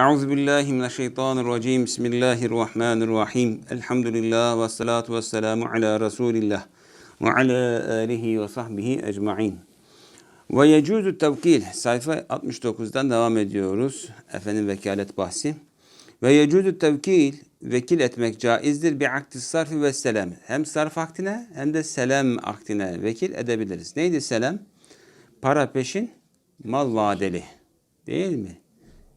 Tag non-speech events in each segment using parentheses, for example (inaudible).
Euzu billahi mineşşeytanirracim. Bismillahirrahmanirrahim. Elhamdülillah ve salatu ve selamu ala Resulillah ve ala alihi ve sahbihi ecmaîn. Ve yecuzu tevkil. Sayfa 69'dan devam ediyoruz. Efendim vekalet bahsi. Ve yecuzu tevkil vekil etmek caizdir bi akdi sarfi ve selam. Hem sarf aktine hem de selam aktine vekil edebiliriz. Neydi selam? Para peşin, mal vadeli. Değil mi?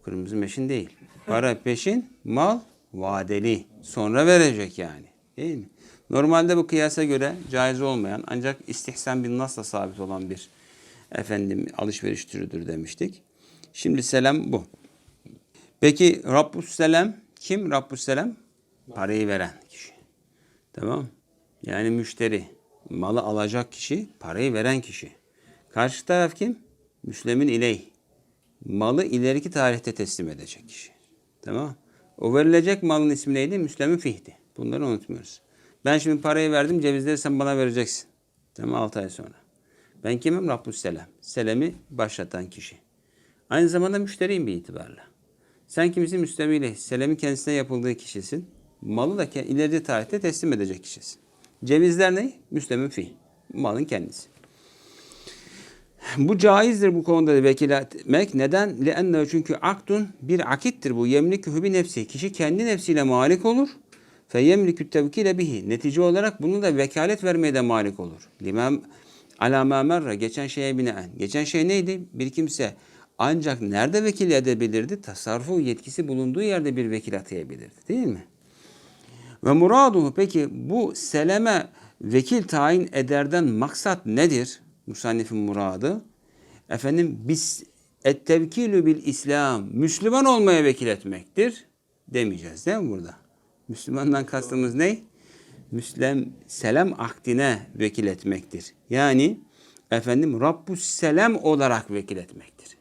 Kırmızı meşin değil. Para peşin, mal vadeli. Sonra verecek yani. Değil mi? Normalde bu kıyasa göre caiz olmayan ancak istihsan bin nasla sabit olan bir efendim alışveriş türüdür demiştik. Şimdi selam bu. Peki Rabbus Selam kim? Rabbus Selam parayı veren kişi. Tamam. Yani müşteri. Malı alacak kişi, parayı veren kişi. Karşı taraf kim? Müslemin ileyh. Malı ileriki tarihte teslim edecek kişi. Tamam. O verilecek malın ismi neydi? Müslemin fihdi. Bunları unutmuyoruz. Ben şimdi parayı verdim, cevizleri sen bana vereceksin. Tamam 6 ay sonra. Ben kimim? Rabbus Selam. Selam'i başlatan kişi. Aynı zamanda müşteriyim bir itibarla. Sen kimsin? Müstemiyle. Selam'in kendisine yapıldığı kişisin. Malı da ileride tarihte teslim edecek kişisin. Cevizler ne? Müslemin fi. Malın kendisi. Bu caizdir bu konuda vekil etmek. Neden? Leenne çünkü akdun bir akittir bu. Yemlik hübi nefsi. Kişi kendi nefsiyle malik olur. Fe yemlikü tevkile bihi. Netice olarak bunu da vekalet vermeye de malik olur. Limem alama merre. Geçen şeye binaen. Geçen şey neydi? Bir kimse ancak nerede vekil edebilirdi? Tasarrufu yetkisi bulunduğu yerde bir vekil atayabilirdi. Değil mi? Ve muraduhu peki bu seleme vekil tayin ederden maksat nedir? Musannifin muradı. Efendim biz ettevkilü bil İslam Müslüman olmaya vekil etmektir demeyeceğiz değil mi burada? Müslümandan kastımız ne? Müslem selam akdine vekil etmektir. Yani efendim Rabbus selam olarak vekil etmektir.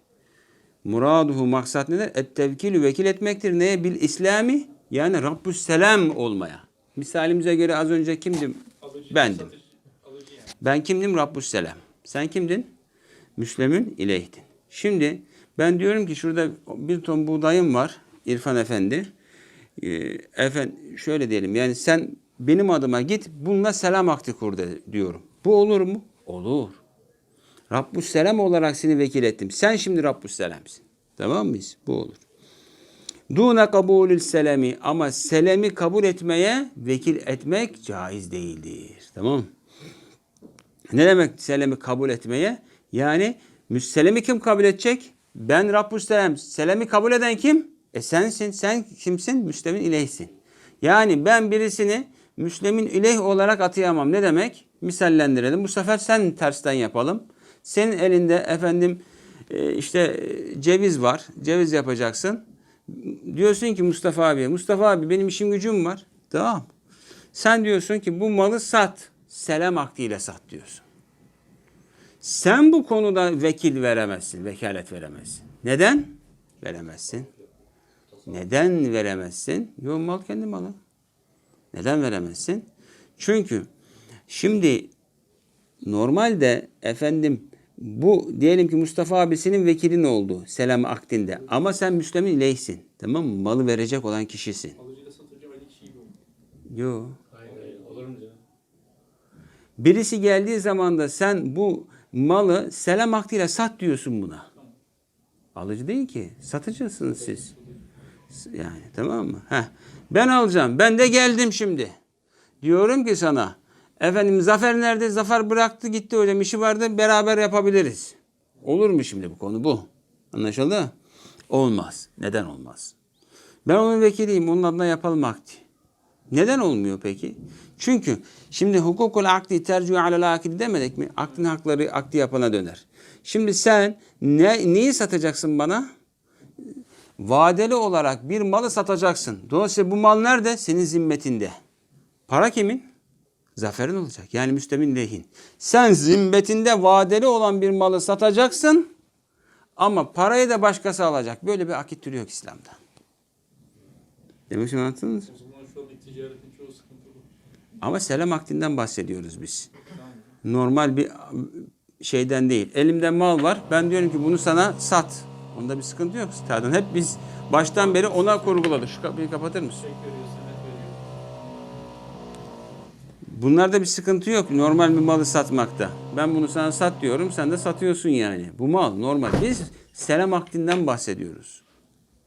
Muraduhu maksat nedir? Et-tevkilü vekil etmektir. Neye? Bil İslami yani Rabbus selam olmaya. Misalimize göre az önce kimdim? Bendim. Ben kimdim? Rabbus selam. Sen kimdin? Müslemün ileydin. Şimdi ben diyorum ki şurada bir ton buğdayım var İrfan Efendi. Ee, efendim şöyle diyelim yani sen benim adıma git bununla selam akdi kur de, diyorum. Bu olur mu? Olur. Rabbus selam olarak seni vekil ettim. Sen şimdi Rabbus selamsın. Tamam mıyız? Bu olur. Dune kabulül selemi ama selemi kabul etmeye vekil etmek caiz değildir. Tamam Ne demek selemi kabul etmeye? Yani müsselemi kim kabul edecek? Ben Rabbus selam. Selemi kabul eden kim? E sensin. Sen kimsin? Müslemin ileyhsin. Yani ben birisini Müslemin ileyh olarak atayamam. Ne demek? Misallendirelim. Bu sefer sen tersten yapalım. Senin elinde efendim e, işte e, ceviz var. Ceviz yapacaksın. Diyorsun ki Mustafa abi, Mustafa abi benim işim gücüm var. Tamam. Sen diyorsun ki bu malı sat. Selam akdiyle sat diyorsun. Sen bu konuda vekil veremezsin, vekalet veremezsin. Neden? Veremezsin. Neden veremezsin? Yok mal kendi malı. Neden veremezsin? Çünkü şimdi normalde efendim bu diyelim ki Mustafa abisinin vekilin oldu selam akdinde ama sen Müslüman ileyhsin. Tamam mı? Malı verecek olan kişisin. Alıcıyla satıcı aynı kişi oldu. Yok. Hayır hayır. Olur mu canım? Birisi geldiği zaman da sen bu malı selam akdiyle sat diyorsun buna. Alıcı değil ki. Satıcısınız siz. Yani tamam mı? Heh. Ben alacağım. Ben de geldim şimdi. Diyorum ki sana. Efendim Zafer nerede? Zafer bıraktı gitti hocam. işi vardı beraber yapabiliriz. Olur mu şimdi bu konu bu? Anlaşıldı? Olmaz. Neden olmaz? Ben onun vekiliyim. Onun adına yapalım akdi. Neden olmuyor peki? Çünkü şimdi hukukul akdi tercih alel akdi demedik mi? Aklın hakları akdi yapana döner. Şimdi sen ne, neyi satacaksın bana? Vadeli olarak bir malı satacaksın. Dolayısıyla bu mal nerede? Senin zimmetinde. Para kimin? Zaferin olacak. Yani müstemin lehin. Sen zimmetinde vadeli olan bir malı satacaksın ama parayı da başkası alacak. Böyle bir akit türü yok İslam'da. Demek ki anlattınız mı? O zaman şu andaki ticaretin. Ama selam akdinden bahsediyoruz biz. Normal bir şeyden değil. Elimde mal var. Ben diyorum ki bunu sana sat. Onda bir sıkıntı yok. Zaten hep biz baştan beri ona kurguladık. Şu kapıyı kapatır mısın? Veriyor. Bunlarda bir sıkıntı yok normal bir malı satmakta. Ben bunu sana sat diyorum, sen de satıyorsun yani. Bu mal normal. Biz selam akdinden bahsediyoruz.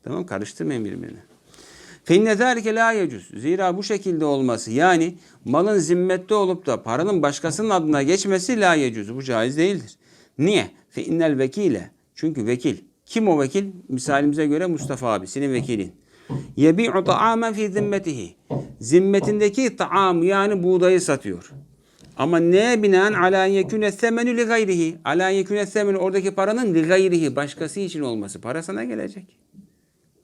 Tamam karıştırmayın birbirine. Feinne zâlike la. Zira bu şekilde olması yani malın zimmette olup da paranın başkasının adına geçmesi la. Bu caiz değildir. Niye? Fe innel vekile. Çünkü vekil. Kim o vekil? Misalimize göre Mustafa abi, senin vekilin. Yebi'u ta'amen fi zimmetihi. Zimmetindeki taam yani buğdayı satıyor. Ama neye binaen ala yekune semenü li gayrihi. Ala yekune semenü oradaki paranın li gayrihi başkası için olması. Para sana gelecek.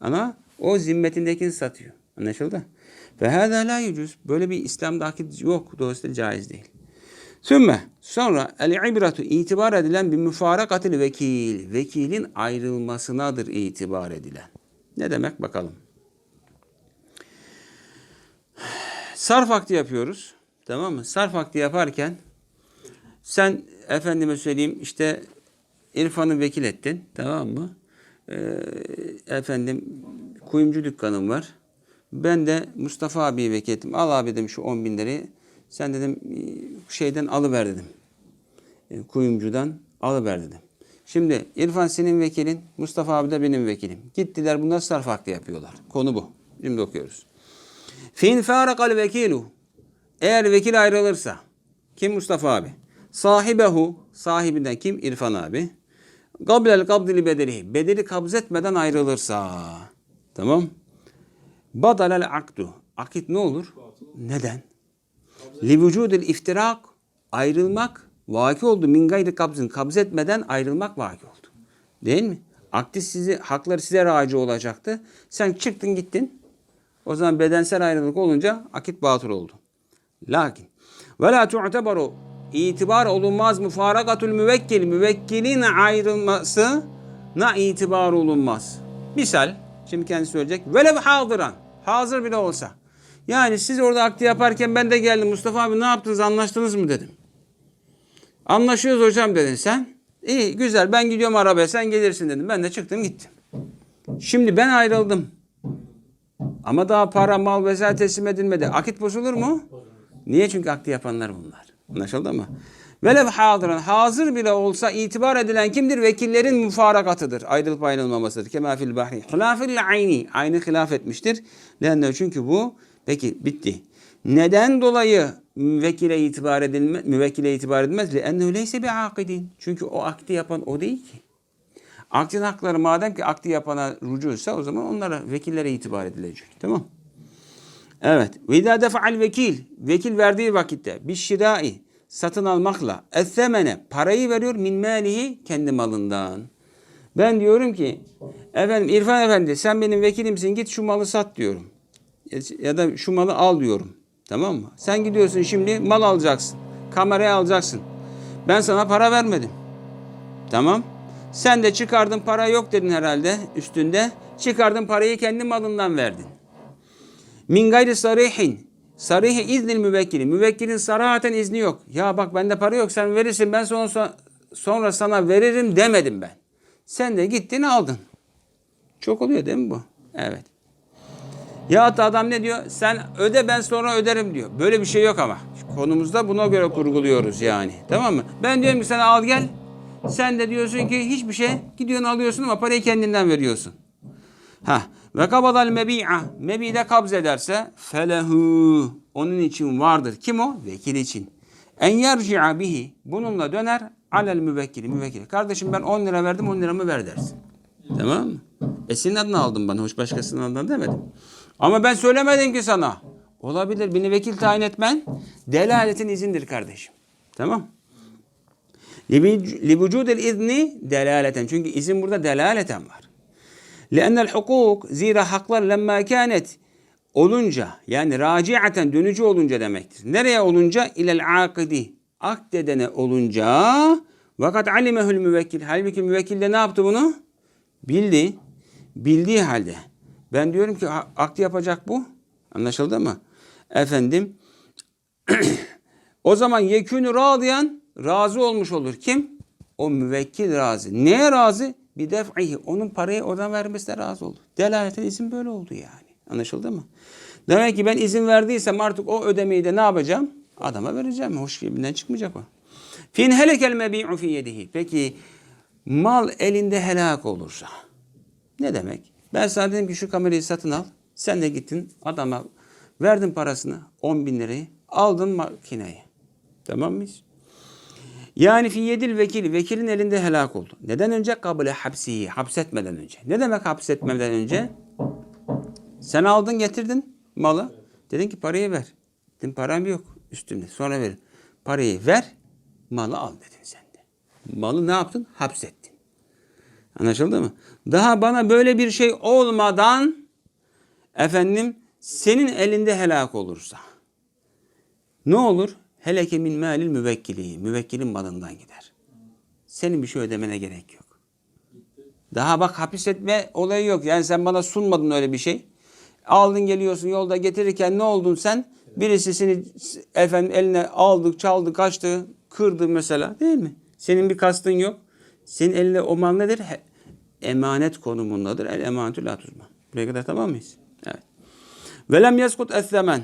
Ama o zimmetindekini satıyor. Anlaşıldı? Ve hâzâ la yücüz. Böyle bir İslam'da akit yok. Dolayısıyla caiz değil. Sümme sonra el ibratu itibar edilen bir müfarakatil vekil. Vekilin ayrılmasınadır itibar edilen. Ne demek bakalım. Sarf akdi yapıyoruz. Tamam mı? Sarf akdi yaparken sen efendime söyleyeyim işte İrfan'ı vekil ettin. Tamam mı? Ee, efendim kuyumcu dükkanım var. Ben de Mustafa abiyi vekil ettim. Al abi dedim şu 10 bin lirayı. Sen dedim şeyden alıver dedim. E, kuyumcudan alıver dedim. Şimdi İrfan senin vekilin, Mustafa abi de benim vekilim. Gittiler bunlar sarf akdi yapıyorlar. Konu bu. Şimdi okuyoruz. Fin farakal vekilu. Eğer vekil ayrılırsa. Kim Mustafa abi? Sahibehu. Sahibinden kim? İrfan abi. Gablel kabdili bedelihi. Bedeli kabz etmeden ayrılırsa. Tamam. Badalel akdu. Akit ne olur? Neden? Li vücudil iftirak. Ayrılmak vaki oldu. Min gayri kabzın. Kabz etmeden ayrılmak vaki oldu. Değil mi? Akdi sizi, hakları size racı olacaktı. Sen çıktın gittin. O zaman bedensel ayrılık olunca akit batıl oldu. Lakin ve la tu'tebaru itibar olunmaz müfarakatul müvekkil müvekkilin ayrılması na itibar olunmaz. Misal şimdi kendisi söyleyecek velev hazıran hazır bile olsa. Yani siz orada akdi yaparken ben de geldim Mustafa abi ne yaptınız anlaştınız mı dedim. Anlaşıyoruz hocam dedin sen. İyi güzel ben gidiyorum arabaya sen gelirsin dedim. Ben de çıktım gittim. Şimdi ben ayrıldım. Ama daha para, mal vesaire teslim edilmedi. Akit bozulur mu? Niye? Çünkü akdi yapanlar bunlar. Anlaşıldı mı? Velev hadiran hazır bile olsa itibar edilen kimdir? Vekillerin müfarakatıdır. Ayrılıp ayrılmamasıdır. Kema fil bahri. Hilafil ayni. Aynı hilaf etmiştir. Lenne çünkü bu peki bitti. Neden dolayı müvekkile itibar edilme, müvekkile itibar edilmez? Lennehu leyse bi akidin. Çünkü o akdi yapan o değil ki. Akdin hakları madem ki akdi yapana rücuysa o zaman onlara vekillere itibar edilecek. Tamam. Evet. Ve izâ defa'al vekil. Vekil verdiği vakitte bir şirai satın almakla etsemene parayı veriyor min malihi kendi malından. Ben diyorum ki efendim İrfan Efendi sen benim vekilimsin git şu malı sat diyorum. Ya da şu malı al diyorum. Tamam mı? Sen gidiyorsun şimdi mal alacaksın. Kamerayı alacaksın. Ben sana para vermedim. Tamam. Sen de çıkardın para yok dedin herhalde üstünde. Çıkardın parayı kendi malından verdin. Min gayri sarihin. Sarihi iznil müvekkili. Müvekkilin sarahaten izni yok. Ya bak bende para yok sen verirsin ben sonra, sonra sana veririm demedim ben. Sen de gittin aldın. Çok oluyor değil mi bu? Evet. Ya da adam ne diyor? Sen öde ben sonra öderim diyor. Böyle bir şey yok ama. Konumuzda buna göre kurguluyoruz yani. Tamam mı? Ben diyorum ki sana al gel. Sen de diyorsun ki hiçbir şey gidiyorsun alıyorsun ama parayı kendinden veriyorsun. Ha ve kabadal mebi'a mebi'de kabz ederse felehu onun için vardır. Kim o? Vekil için. En yerci'a bihi bununla döner alel müvekkili müvekkili. Kardeşim ben 10 lira verdim 10 liramı ver dersin. Tamam mı? E senin adını aldım ben. Hoş başkasının adından demedim. Ama ben söylemedim ki sana. Olabilir. Beni vekil tayin etmen delaletin izindir kardeşim. Tamam Livücudel izni delaleten. Çünkü izin burada delaleten var. Leennel hukuk zira haklar lemma kânet olunca yani raciaten dönücü olunca demektir. Nereye olunca? İlel akidi. Akdedene olunca vakat alimehül müvekkil. Halbuki müvekkil de ne yaptı bunu? Bildi. Bildiği halde. Ben diyorum ki akdi yapacak bu. Anlaşıldı mı? Efendim (clears throat) o zaman yekûnü radiyan razı olmuş olur. Kim? O müvekkil razı. Neye razı? Bir def'ihi onun parayı oradan vermesine razı oldu. Delaletel izin böyle oldu yani. Anlaşıldı mı? Demek ki ben izin verdiysem artık o ödemeyi de ne yapacağım? Adama vereceğim. Hoş gibinden çıkmayacak o. Fin helekel mebi'u fi yedihi. Peki mal elinde helak olursa ne demek? Ben sana dedim ki şu kamerayı satın al. Sen de gittin adama verdin parasını 10 bin lirayı aldın makineyi. Tamam mıyız? Yani fi yedil vekil, vekilin elinde helak oldu. Neden önce? Kabule hapsiyi, hapsetmeden önce. Ne demek hapsetmeden önce? Sen aldın getirdin malı. Dedin ki parayı ver. Dedim param yok üstümde. Sonra ver. Parayı ver, malı al dedin sen de. Malı ne yaptın? Hapsettin. Anlaşıldı mı? Daha bana böyle bir şey olmadan efendim senin elinde helak olursa ne olur? Heleke min malil müvekkili. Müvekkilin malından gider. Senin bir şey ödemene gerek yok. Daha bak hapis etme olayı yok. Yani sen bana sunmadın öyle bir şey. Aldın geliyorsun yolda getirirken ne oldun sen? Birisi seni efendim eline aldı, çaldı, kaçtı, kırdı mesela değil mi? Senin bir kastın yok. Senin elinde o mal nedir? Emanet konumundadır. El emanetü la tuzma. Buraya kadar tamam mıyız? Evet. Velem yeskut es-semen.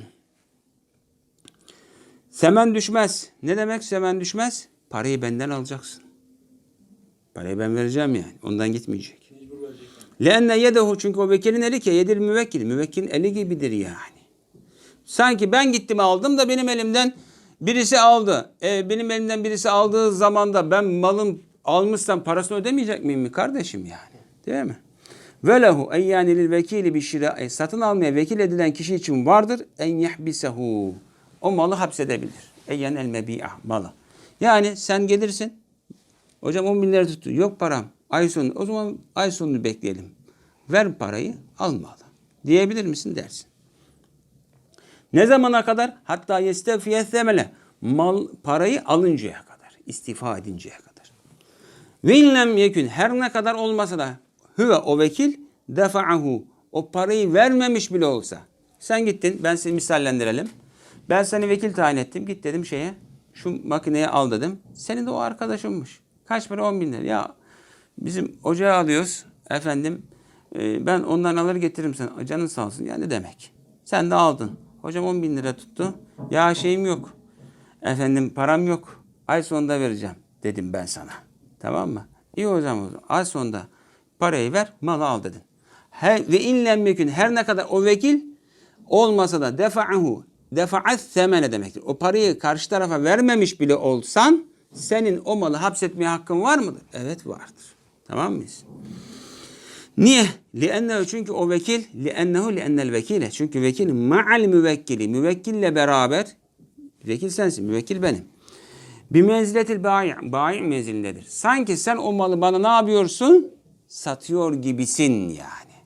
Semen düşmez. Ne demek semen düşmez? Parayı benden alacaksın. Parayı ben vereceğim yani. Ondan gitmeyecek. Lenne yedehu çünkü o vekilin eli ki yedil müvekkil. Müvekkilin eli gibidir yani. Sanki ben gittim aldım da benim elimden birisi aldı. E, benim elimden birisi aldığı zaman da ben malım almışsam parasını ödemeyecek miyim mi kardeşim yani? Değil mi? Ve lehu en yani lil vekili bir şira satın almaya vekil edilen kişi için vardır en yahbisehu. O malı hapsedebilir. Eyyen el mebi'ah malı. Yani sen gelirsin Hocam 10 bin lira tuttu. Yok param. Ay sonu. O zaman ay sonunu bekleyelim. Ver parayı almalı. Diyebilir misin dersin. Ne zamana kadar? Hatta yestefiye semele. Mal parayı alıncaya kadar. istifa edinceye kadar. Ve inlem yekün her ne kadar olmasa da hüve o vekil defa'ahu o parayı vermemiş bile olsa. Sen gittin ben seni misallendirelim. Ben seni vekil tayin ettim. Git dedim şeye şu makineyi al dedim. Senin de o arkadaşınmış. Kaç para? 10 bin lira. Ya bizim ocağı alıyoruz. Efendim e, ben ondan alır getiririm sana. Canın sağ olsun. Ya demek? Sen de aldın. Hocam 10 bin lira tuttu. Ya şeyim yok. Efendim param yok. Ay sonunda vereceğim dedim ben sana. Tamam mı? İyi o zaman. Ay sonunda parayı ver malı al dedin. He, ve inlem mekün her ne kadar o vekil olmasa da defa'ahu defa'at semene demektir. O parayı karşı tarafa vermemiş bile olsan senin o malı hapsetmeye hakkın var mıdır? Evet vardır. Tamam mıyız? Niye? Liennehu çünkü o vekil liennehu liennel vekile. Çünkü vekil ma'al müvekkili. Müvekkille beraber vekil sensin. Müvekkil benim. Bir menziletil bayi. Bayi menzilindedir. Sanki sen o malı bana ne yapıyorsun? Satıyor gibisin yani.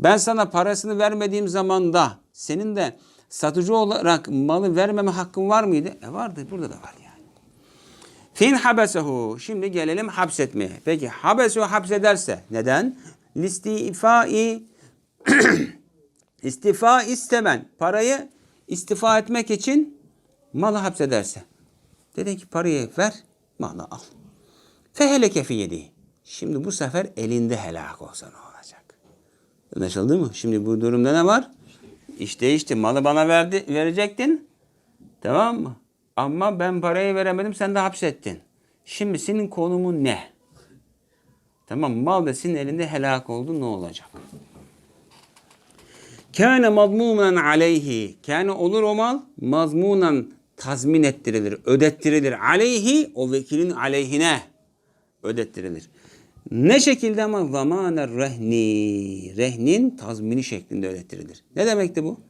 Ben sana parasını vermediğim zamanda senin de satıcı olarak malı vermeme hakkın var mıydı? E vardı. Burada da var yani. Fin habesehu. Şimdi gelelim hapsetmeye. Peki habesehu hapsederse neden? Listifai (clears throat) istifa istemen. Parayı istifa etmek için malı hapsederse. Dedin ki parayı ver, malı al. Feheleke fi yedi. Şimdi bu sefer elinde helak olsa ne olacak? Anlaşıldı mı? Şimdi bu durumda ne var? İşte işte malı bana verdi, verecektin. Tamam mı? Ama ben parayı veremedim sen de hapsettin. Şimdi senin konumun ne? Tamam mal da senin elinde helak oldu ne olacak? Kâne mazmunen aleyhi. Kâne olur o mal mazmunen tazmin ettirilir, ödettirilir. Aleyhi o vekilin aleyhine ödettirilir. Ne şekilde ama zamaner rehni. Rehnin tazmini şeklinde ödettirilir. Ne demekti bu?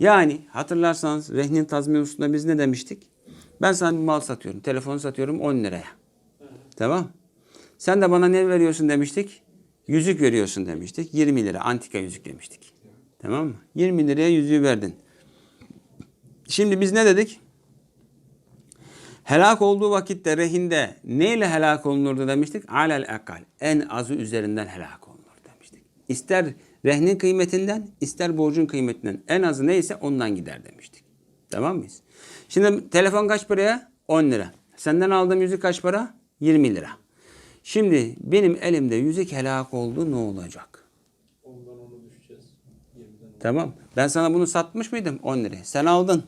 Yani hatırlarsanız rehnin tazmini hususunda biz ne demiştik? Ben sana bir mal satıyorum. Telefonu satıyorum 10 liraya. Tamam. Sen de bana ne veriyorsun demiştik? Yüzük veriyorsun demiştik. 20 lira antika yüzük demiştik. Tamam mı? 20 liraya yüzüğü verdin. Şimdi biz ne dedik? Helak olduğu vakitte rehinde neyle helak olunurdu demiştik? Alel akal. En azı üzerinden helak olunur demiştik. İster rehnin kıymetinden, ister borcun kıymetinden. En azı neyse ondan gider demiştik. Tamam mıyız? Şimdi telefon kaç paraya? 10 lira. Senden aldığım yüzük kaç para? 20 lira. Şimdi benim elimde yüzük helak oldu ne olacak? Ondan onu düşeceğiz. 20'den. Tamam. Ben sana bunu satmış mıydım 10 liraya? Sen aldın.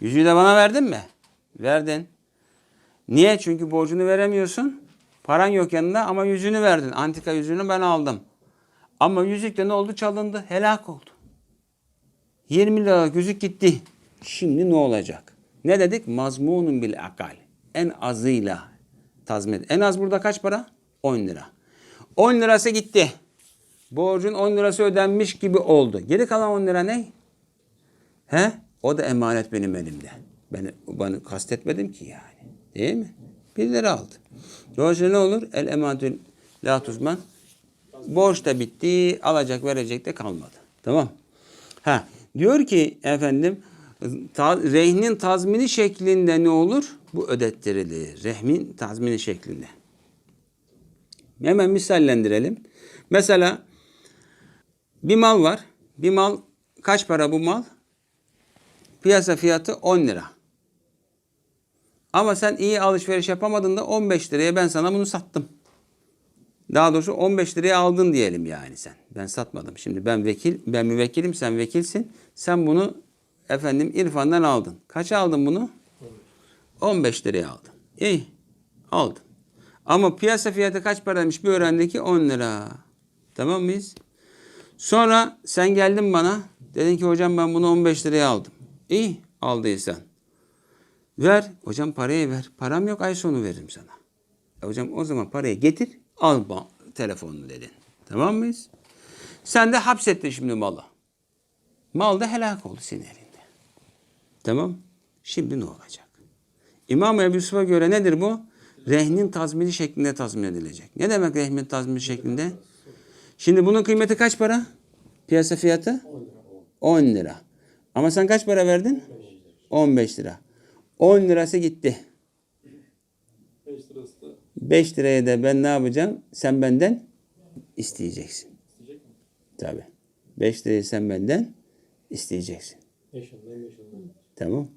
Yüzüğü de bana verdin mi? Verdin. Niye? Çünkü borcunu veremiyorsun. Paran yok yanında ama yüzüğünü verdin. Antika yüzüğünü ben aldım. Ama yüzük de ne oldu? Çalındı. Helak oldu. 20 liralık yüzük gitti. Şimdi ne olacak? Ne dedik? Mazmunun bil akal. En azıyla tazmin. En az burada kaç para? 10 lira. 10 lirası gitti. Borcun 10 lirası ödenmiş gibi oldu. Geri kalan 10 lira ne? He? O da emanet benim elimde. Ben bana kastetmedim ki yani. Değil mi? 1 lira aldı. Dolayısıyla ne olur? El emanetül la tuzman. Borç da bitti. Alacak verecek de kalmadı. Tamam. Ha. Diyor ki efendim ta, rehnin tazmini şeklinde ne olur? Bu ödettirilir. Rehmin tazmini şeklinde. Hemen misallendirelim. Mesela bir mal var. Bir mal kaç para bu mal? Piyasa fiyatı 10 lira. Ama sen iyi alışveriş yapamadın da 15 liraya ben sana bunu sattım. Daha doğrusu 15 liraya aldın diyelim yani sen. Ben satmadım. Şimdi ben vekil, ben müvekkilim, sen vekilsin. Sen bunu efendim İrfan'dan aldın. Kaça aldın bunu? 15 liraya aldın. İyi. Aldın. Ama piyasa fiyatı kaç paraymış bir öğrendi ki 10 lira. Tamam mıyız? Sonra sen geldin bana. Dedin ki hocam ben bunu 15 liraya aldım. İyi aldıysan. Ver. Hocam parayı ver. Param yok ay sonu veririm sana. E hocam o zaman parayı getir. Al telefonunu dedin. Tamam mıyız? Sen de hapsettin şimdi malı. Mal da helak oldu senin elinde. Tamam. Şimdi ne olacak? İmam Ebu Yusuf'a göre nedir bu? Rehnin tazmini şeklinde tazmin edilecek. Ne demek rehnin tazmini şeklinde? Şimdi bunun kıymeti kaç para? Piyasa fiyatı? 10 lira. Ama sen kaç para verdin? 15 lira. 10 lirası gitti. 5 lirası da 5 liraya da ben ne yapacağım? Sen benden isteyeceksin. isteyecek mi? Tabi. 5 lirayı sen benden isteyeceksin. 5 yıldan 5 yıldan. Tamam.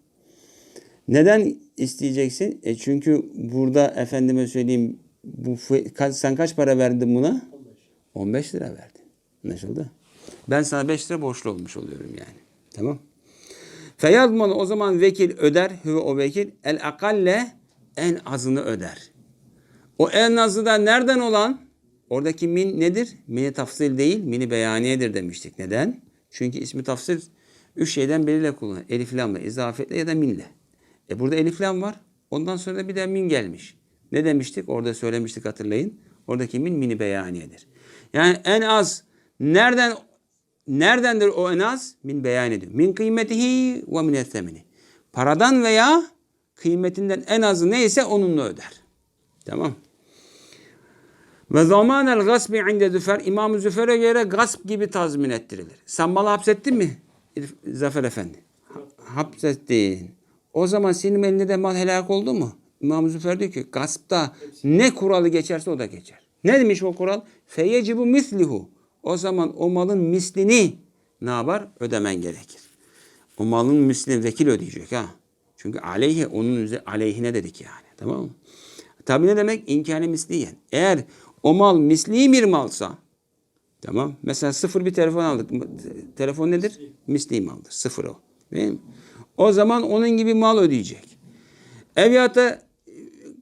Neden isteyeceksin? E çünkü burada efendime söyleyeyim bu fı- ka- sen kaç para verdin buna? 15. 15 lira verdin. Anlaşıldı? Ben sana 5 lira borçlu olmuş oluyorum yani. Tamam. Feyazmanı o zaman vekil öder. Hüve o vekil. El akalle en azını öder. O en azı da nereden olan? Oradaki min nedir? Mini tafsil değil, mini beyaniyedir demiştik. Neden? Çünkü ismi tafsil üç şeyden biriyle kullanılır. Elif lamla, izafetle ya da minle. E burada elif lam var. Ondan sonra bir de min gelmiş. Ne demiştik? Orada söylemiştik hatırlayın. Oradaki min mini beyaniyedir. Yani en az nereden neredendir o en az? Min beyan ediyor. Min kıymetihi ve min ettemini. Paradan veya kıymetinden en azı neyse onunla öder. Tamam. Ve zamanel gasbi inde züfer İmam-ı Züfer'e göre gasp gibi tazmin ettirilir. Sen malı hapsettin mi? Zafer Efendi. Ha- Hapsettin. O zaman senin elinde de mal helak oldu mu? İmam-ı Züfer diyor ki gaspta ne kuralı geçerse o da geçer. Ne demiş o kural? Feyecibu mislihu. O zaman o malın mislini ne yapar? Ödemen gerekir. O malın mislini vekil ödeyecek ha. Çünkü aleyhi onun üze- aleyhine dedik yani. Tamam mı? Tabi ne demek? İmkanı misliyen. Eğer o mal misli bir malsa tamam. Mesela sıfır bir telefon aldık. Telefon nedir? Misli maldır. Sıfır o. Değil mi? O zaman onun gibi mal ödeyecek. Eviyata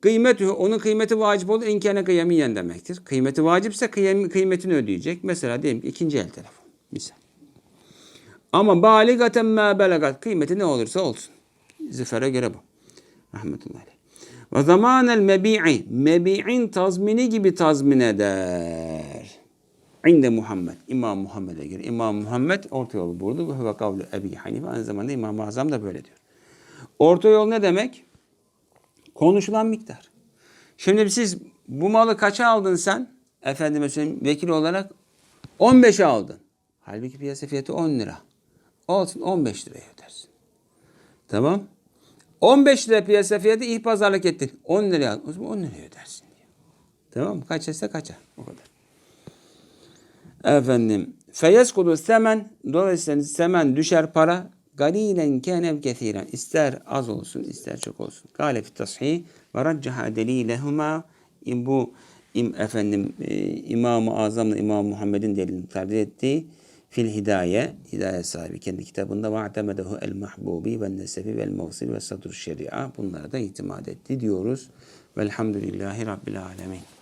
kıymet onun kıymeti vacip olur. İnkâne kıyamiyen demektir. Kıymeti vacipse kıyam, kıymetini ödeyecek. Mesela diyelim ki ikinci el telefon. Misal. Ama baligaten ma belagat. Kıymeti ne olursa olsun. Züfer'e göre bu. Rahmetullahi aleyh. Ve zamanel mebi'i. Mebi'in tazmini gibi tazmin eder. İnde Muhammed. İmam Muhammed'e göre. İmam Muhammed orta yolu buldu. Ve kavlu Ebi Hanife. Aynı zamanda İmam-ı Azam da böyle diyor. Orta yol ne demek? Konuşulan miktar. Şimdi siz bu malı kaça aldın sen? Efendime söyleyeyim vekil olarak 15'e aldın. Halbuki piyasa fiyatı 10 lira. Olsun 15 liraya ödersin. Tamam. 15 lira piyasa fiyatı iyi pazarlık ettin. 10 liraya aldın. O zaman 10 liraya ödersin diyor. Tamam mı? Kaçarsa kaçar. O kadar. Efendim. Feyeskudu semen. Dolayısıyla semen düşer para. Galilen kenev kethiren. İster az olsun ister çok olsun. Gale fit tashih ve raccaha delilehuma. Bu im, efendim e, İmam-ı Azam'la İmam Muhammed'in delilini tercih ettiği fil hidaye, hidaye sahibi kendi kitabında va'temedehu el mahbubi ve nesefi vel mevsil ve sadur şeria bunlara da itimat etti diyoruz. Velhamdülillahi Rabbil alemin.